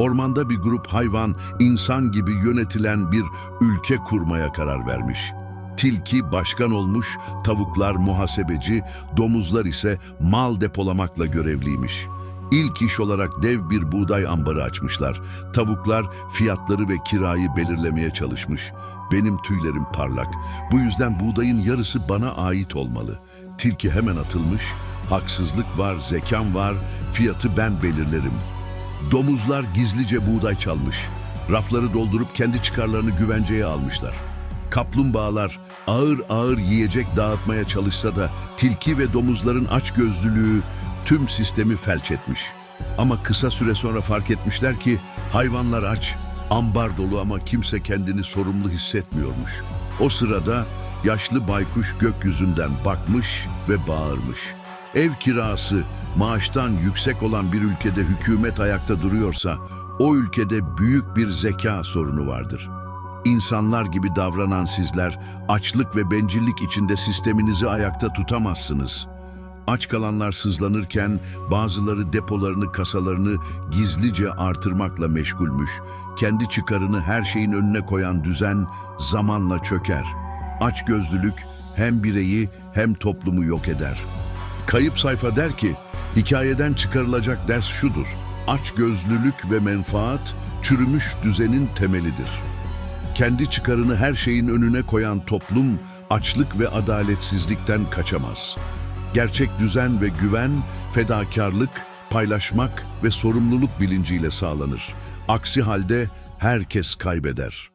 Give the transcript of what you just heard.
Ormanda bir grup hayvan, insan gibi yönetilen bir ülke kurmaya karar vermiş. Tilki başkan olmuş, tavuklar muhasebeci, domuzlar ise mal depolamakla görevliymiş. İlk iş olarak dev bir buğday ambarı açmışlar. Tavuklar fiyatları ve kirayı belirlemeye çalışmış. Benim tüylerim parlak. Bu yüzden buğdayın yarısı bana ait olmalı. Tilki hemen atılmış. Haksızlık var, zekam var, fiyatı ben belirlerim. Domuzlar gizlice buğday çalmış. Rafları doldurup kendi çıkarlarını güvenceye almışlar. Kaplumbağalar ağır ağır yiyecek dağıtmaya çalışsa da tilki ve domuzların açgözlülüğü tüm sistemi felç etmiş. Ama kısa süre sonra fark etmişler ki hayvanlar aç, ambar dolu ama kimse kendini sorumlu hissetmiyormuş. O sırada yaşlı baykuş gökyüzünden bakmış ve bağırmış. Ev kirası maaştan yüksek olan bir ülkede hükümet ayakta duruyorsa o ülkede büyük bir zeka sorunu vardır. İnsanlar gibi davranan sizler açlık ve bencillik içinde sisteminizi ayakta tutamazsınız. Aç kalanlar sızlanırken bazıları depolarını, kasalarını gizlice artırmakla meşgulmüş. Kendi çıkarını her şeyin önüne koyan düzen zamanla çöker. Açgözlülük hem bireyi hem toplumu yok eder. Kayıp sayfa der ki, hikayeden çıkarılacak ders şudur. Açgözlülük ve menfaat çürümüş düzenin temelidir. Kendi çıkarını her şeyin önüne koyan toplum açlık ve adaletsizlikten kaçamaz. Gerçek düzen ve güven, fedakarlık, paylaşmak ve sorumluluk bilinciyle sağlanır. Aksi halde herkes kaybeder.